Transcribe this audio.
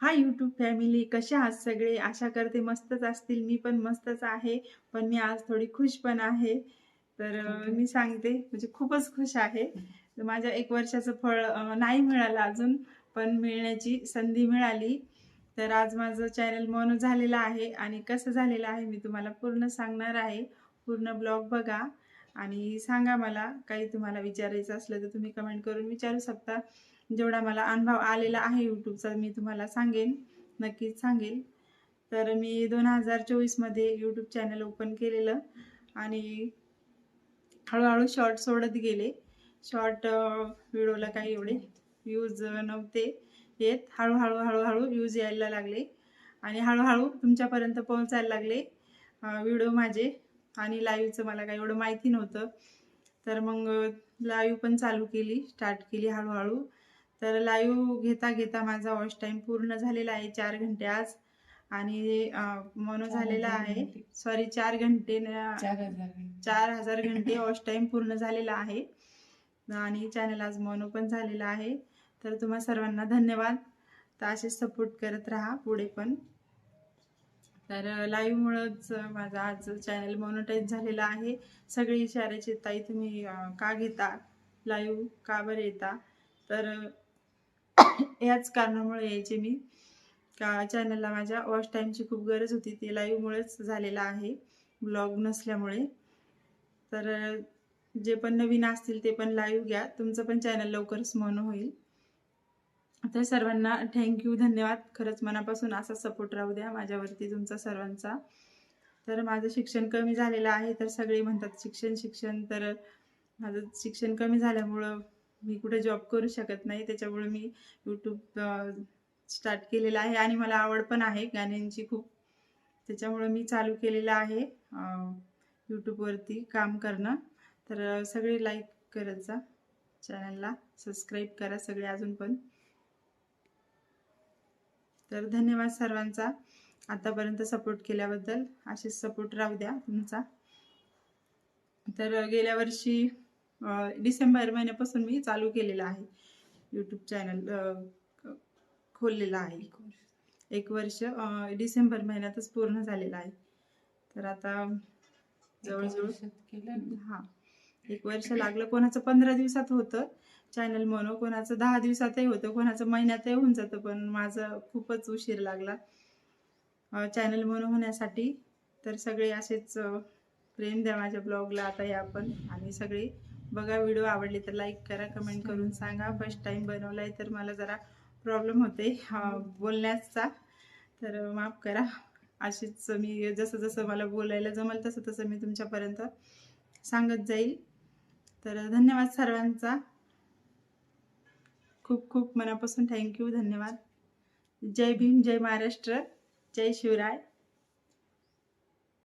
Hi YouTube family कसे आहात सगळे? आशा करते मस्तच असतील. मी पण मस्तच आहे. पण मी आज थोडी खुश पण आहे. तर मी सांगते. म्हणजे खूपच खुश आहे. माझ्या एक वर्षाचं फळ नाही मिळालं अजून पण मिळण्याची संधी मिळाली. तर आज माझं चॅनल मोनो झालेलं आहे आणि कसं झालेलं आहे मी तुम्हाला पूर्ण सांगणार आहे. पूर्ण ब्लॉग बघा आणि सांगा मला काही तुम्हाला विचारायचं असलं तर तुम्ही कमेंट करून विचारू शकता. जेवढा मला अनुभव आलेला आहे यूट्यूबचा मी तुम्हाला सांगेन नक्कीच सांगेन तर मी दोन हजार चोवीसमध्ये यूट्यूब चॅनल ओपन केलेलं आणि हळूहळू शॉर्ट सोडत गेले. शॉर्ट व्हिडिओला काही एवढे व्ह्यूज नव्हते येत. हळूहळू हळूहळू व्ह्यूज यायला लागले आणि हळूहळू तुमच्यापर्यंत पोहोचायला लागले व्हिडिओ माझे आणि लाईव्हचं मला काही एवढं माहिती नव्हतं. तर मग लाईव्ह पण चालू केली स्टार्ट केली हळूहळू. तर लाईव्ह घेता घेता माझा वॉच टाईम पूर्ण झालेला आहे चार घंटे आज. आणि मोनो झालेला आहे. सॉरी चार घंटे चार हजार घंटे. वॉच टाईम पूर्ण झालेला आहे. आणि चॅनल आज मोनो पण झालेला आहे. तर तुम्हा सर्वांना धन्यवाद. तर असेच सपोर्ट करत राहा पुढे पण. तर लाईव्हमुळंच माझा आज चॅनल मोनोटाईज झालेला आहे. सगळे इशाऱ्याचे ताई तुम्ही का घेता? लाईव्ह का बरं येता? तर याच कारणामुळे यायचे मी. का चॅनलला माझ्या वॉच टाईमची खूप गरज होती. ते लाईव्हमुळेच झालेलं आहे. ब्लॉग नसल्यामुळे. तर जे पण नवीन असतील ते पण लाईव्ह घ्या. तुमचं पण चॅनल लवकरच मन होईल. तर सर्वांना थँक्यू धन्यवाद. खरंच मनापासून असा सपोर्ट राहू द्या. माझ्यावरती तुमचा सर्वांचा. तर माझं शिक्षण कमी झालेलं आहे. तर सगळे म्हणतात शिक्षण शिक्षण. तर माझं शिक्षण कमी झाल्यामुळं मी कुठे जॉब करू शकत नाही त्याच्यामुळे मी यूट्यूब स्टार्ट केलेलं आहे आणि मला आवड पण आहे गाण्यांची खूप. त्याच्यामुळे मी चालू केलेलं आहे यूट्यूबवरती काम करणं. तर सगळे लाईक करत जा चॅनलला सबस्क्राईब करा सगळे अजून पण. तर धन्यवाद सर्वांचा आतापर्यंत सपोर्ट केल्याबद्दल. असेच सपोर्ट राहू द्या तुमचा. तर गेल्या वर्षी डिसेंबर महिन्यापासून मी चालू केलेलं आहे. यूट्यूब चॅनल खोललेलं आहे. एक वर्ष. डिसेंबर महिन्यातच पूर्ण झालेलं आहे. तर आता जवळजवळ हा एक वर्ष लागलं. कोणाचं पंधरा दिवसात होतं. चॅनल म्हणून कोणाचं दहा दिवसातही होतं कोणाचं महिन्यातही होऊन जातं पण माझं खूपच उशीर लागला. चॅनल म्हणून होण्यासाठी. तर सगळे असेच प्रेम द्या माझ्या ब्लॉगला आता या पण आणि सगळे बघा व्हिडिओ आवडले तर लाईक करा कमेंट करून सांगा. फर्स्ट टाइम बनवलाय तर मला जरा प्रॉब्लेम होते बोलण्याचा. तर माफ करा. अशीच मी जसं जसं मला बोलायला जमल तसं तसं मी तुमच्यापर्यंत सांगत जाईल. तर धन्यवाद सर्वांचा. खूप खूप मनापासून थँक्यू धन्यवाद. जय भीम जय महाराष्ट्र. जय शिवराय.